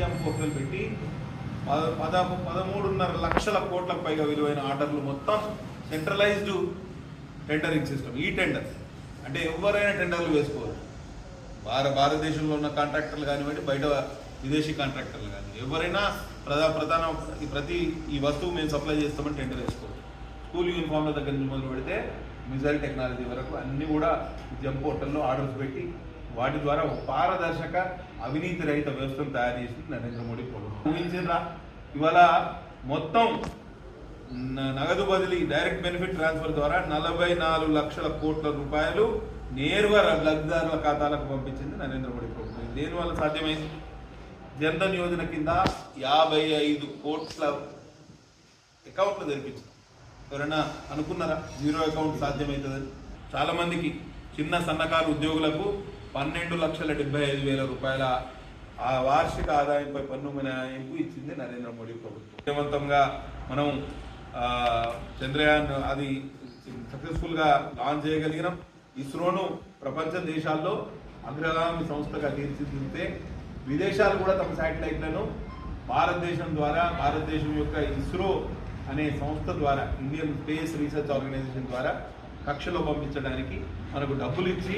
EVM పెట్టి పద- పద పదమూడున్నర లక్షల కోట్లకు పైగా విలువైన ఆర్డర్లు మొత్తం సెంట్రలైజ్డ్ టెండరింగ్ సిస్టమ్ ఈ టెండర్ అంటే ఎవరైనా టెండర్లు వేసుకోవచ్చు భార భారతదేశంలో ఉన్న కాంట్రాక్టర్లు కానివ్వండి బయట విదేశీ కాంట్రాక్టర్లు కానీ ఎవరైనా ప్రధా ప్రధాన ఈ ప్రతి ఈ వస్తువు మేము సప్లై చేస్తామని టెండర్ వేసుకోవచ్చు స్కూల్ యూనిఫామ్ల దగ్గర నుంచి మొదలు పెడితే మిజైల్ టెక్నాలజీ వరకు అన్నీ కూడా జంప్ హోటల్లో ఆర్డర్స్ పెట్టి వాటి ద్వారా ఒక పారదర్శక అవినీతి రహిత వ్యవస్థను తయారు చేసి నరేంద్ర మోడీ ప్రభుత్వం. ఊహించిందా ఇవాళ మొత్తం నగదు బదిలీ డైరెక్ట్ బెనిఫిట్ ట్రాన్స్ఫర్ ద్వారా నలభై నాలుగు లక్షల కోట్ల రూపాయలు నేరుగా లబ్ధిదారుల ఖాతాలకు పంపించింది నరేంద్ర మోడీ ప్రభుత్వం. దేనివల్ల సాధ్యమైంది? జన్ధన్ యోజన కింద యాభై ఐదు కోట్ల అకౌంట్లు తెరిపించారు ఎవరైనా అనుకున్నారా? జీరో అకౌంట్ సాధ్యమవుతుందని? చాలామందికి చిన్న సన్నకారు ఉద్యోగులకు పన్నెండు లక్షల డెబ్బై ఐదు వేల రూపాయల ఆ వార్షిక ఆదాయంపై పన్ను మినహాయింపు ఇచ్చింది నరేంద్ర మోడీ ప్రభుత్వం. విజయవంతంగా మనం చంద్రయాన్ అది సక్సెస్ఫుల్గా లాంచ్ చేయగలిగినాం. ఇస్రోను ప్రపంచ దేశాల్లో అగ్రగామి సంస్థగా తీర్చిదిద్దితే విదేశాలు కూడా తమ శాటిలైట్లను భారతదేశం ద్వారా భారతదేశం యొక్క ఇస్రో అనే సంస్థ ద్వారా ఇండియన్ స్పేస్ రీసెర్చ్ ఆర్గనైజేషన్ ద్వారా కక్షలో పంపించడానికి మనకు డబ్బులు ఇచ్చి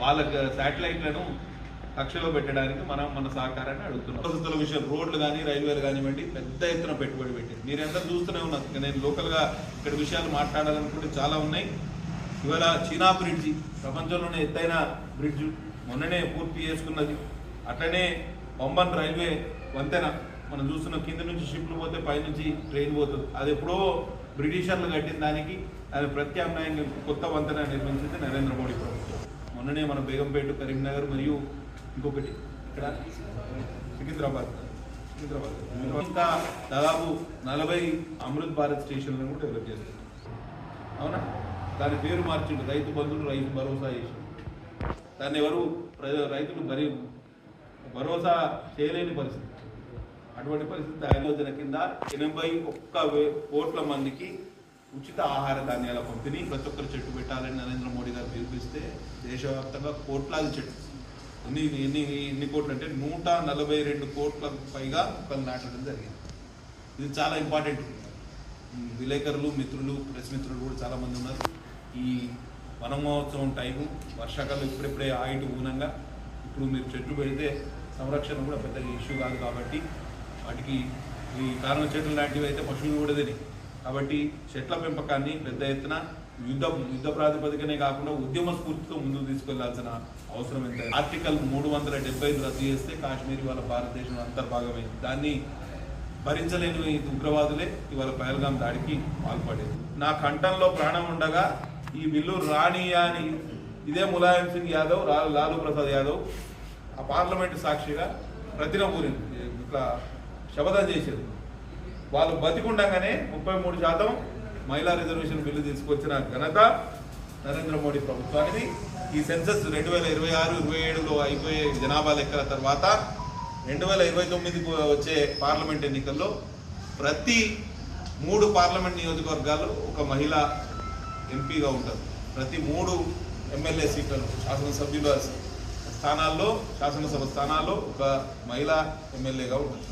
వాళ్ళ శాటిలైట్లను కక్షలో పెట్టడానికి మనం మన సహకారాన్ని అడుగుతున్నాం. వసతుల విషయం రోడ్లు కానీ రైల్వేలు కానివ్వండి పెద్ద ఎత్తున పెట్టుబడి పెట్టింది. మీరు ఎంత చూస్తూనే ఉన్నారు. నేను లోకల్గా ఇక్కడ విషయాలు మాట్లాడాలనుకుంటే చాలా ఉన్నాయి. ఇవాళ చీనా బ్రిడ్జి ప్రపంచంలోనే ఎత్తైన బ్రిడ్జ్ మొన్ననే పూర్తి చేసుకున్నది. అట్లనే పంబన్ రైల్వే వంతెన మనం చూస్తున్న. కింద నుంచి షిప్లు పోతే పైనుంచి ట్రైన్ పోతుంది. అది ఎప్పుడో బ్రిటిషర్లు కట్టిన దానికి అది ప్రత్యామ్నాయంగా కొత్త వంతెన నిర్మించింది నరేంద్ర మోడీ ప్రభుత్వం. మొన్ననే మన బేగంపేట కరీంనగర్ మరియు ఇంకొకటి ఇక్కడ సికింద్రాబాద్. సికింద్రాబాద్. ఇంకా దాదాపు నలభై అమృత్ భారత్ స్టేషన్లను కూడా డెవలప్ చేస్తారు అవునా? దాని పేరు మార్చిండు. రైతు బంధువులు రైతు భరోసా చేసిండు దాన్ని ఎవరు రైతులు మరి భరోసా చేయలేని పరిస్థితి. అటువంటి పరిస్థితి ఆలోచన కింద ఎనభై ఒక్క వే- కోట్ల మందికి ఉచిత ఆహార ధాన్యాల పంపిణీ ప్రతి ఒక్కరు చెట్టు పెట్టాలని నరేంద్ర మోడీ గారు పిలిపిస్తే దేశవ్యాప్తంగా కోట్లాది చెట్టు ఎన్ని ఎన్ని ఎన్ని కోట్లు అంటే నూట నలభై రెండు కోట్లకు పైగా మొక్కలు నాటడం జరిగింది. ఇది చాలా ఇంపార్టెంట్. విలేకరులు మిత్రులు ప్రెస్ మిత్రులు కూడా చాలామంది ఉన్నారు. ఈ వన మహోత్సవం టైము వర్షాకాలం ఇప్పుడిప్పుడే ఆయుటి ఊనంగా ఇప్పుడు మీరు చెట్లు పెడితే సంరక్షణ కూడా పెద్దగా ఇష్యూ కాదు కాబట్టి వాటికి ఈ కారణ చెట్లు లాంటివి అయితే పశువులు కూడా తినే కాబట్టి చెట్ల పెంపకాన్ని పెద్ద ఎత్తున యుద్ధ యుద్ధ ప్రాతిపదికనే కాకుండా ఉద్యమ స్ఫూర్తితో ముందుకు తీసుకెళ్ళాల్సిన అవసరం ఎంత? ఆర్టికల్ మూడు వందల డెబ్బై ఐదు రద్దు చేస్తే కాశ్మీర్ ఇవాళ భారతదేశం అంతర్భాగమైంది. దాన్ని భరించలేని ఈ ఉగ్రవాదులే ఇవాళ పహల్గాం దాడికి పాల్పడేది. నా కంఠంలో ప్రాణం ఉండగా ఈ బిల్లు రానియా అని ఇదే ములాయం సింగ్ యాదవ్ లాలూ ప్రసాద్ యాదవ్ ఆ పార్లమెంటు సాక్షిగా ప్రతిన ఊరింది. ఇట్లా శపథం చేసేది. వాళ్ళు బతికుండగానే ముప్పై మూడు శాతం మహిళా రిజర్వేషన్ బిల్లు తీసుకొచ్చిన ఘనత నరేంద్ర మోడీ ప్రభుత్వానికి ఈ సెన్సస్ రెండు వేల ఇరవై ఆరు ఇరవై ఏడులో అయిపోయే జనాభా లెక్కల తర్వాత రెండు వేల ఇరవై తొమ్మిదికి వచ్చే పార్లమెంట్ ఎన్నికల్లో ప్రతి మూడు పార్లమెంట్ నియోజకవర్గాలు ఒక మహిళ ఎంపీగా ఉంటారు. ప్రతి మూడు ఎమ్మెల్యే సీట్లను శాసనసభ్యుల స్థానాల్లో శాసనసభ స్థానాల్లో ఒక మహిళా ఎమ్మెల్యేగా ఉంటుంది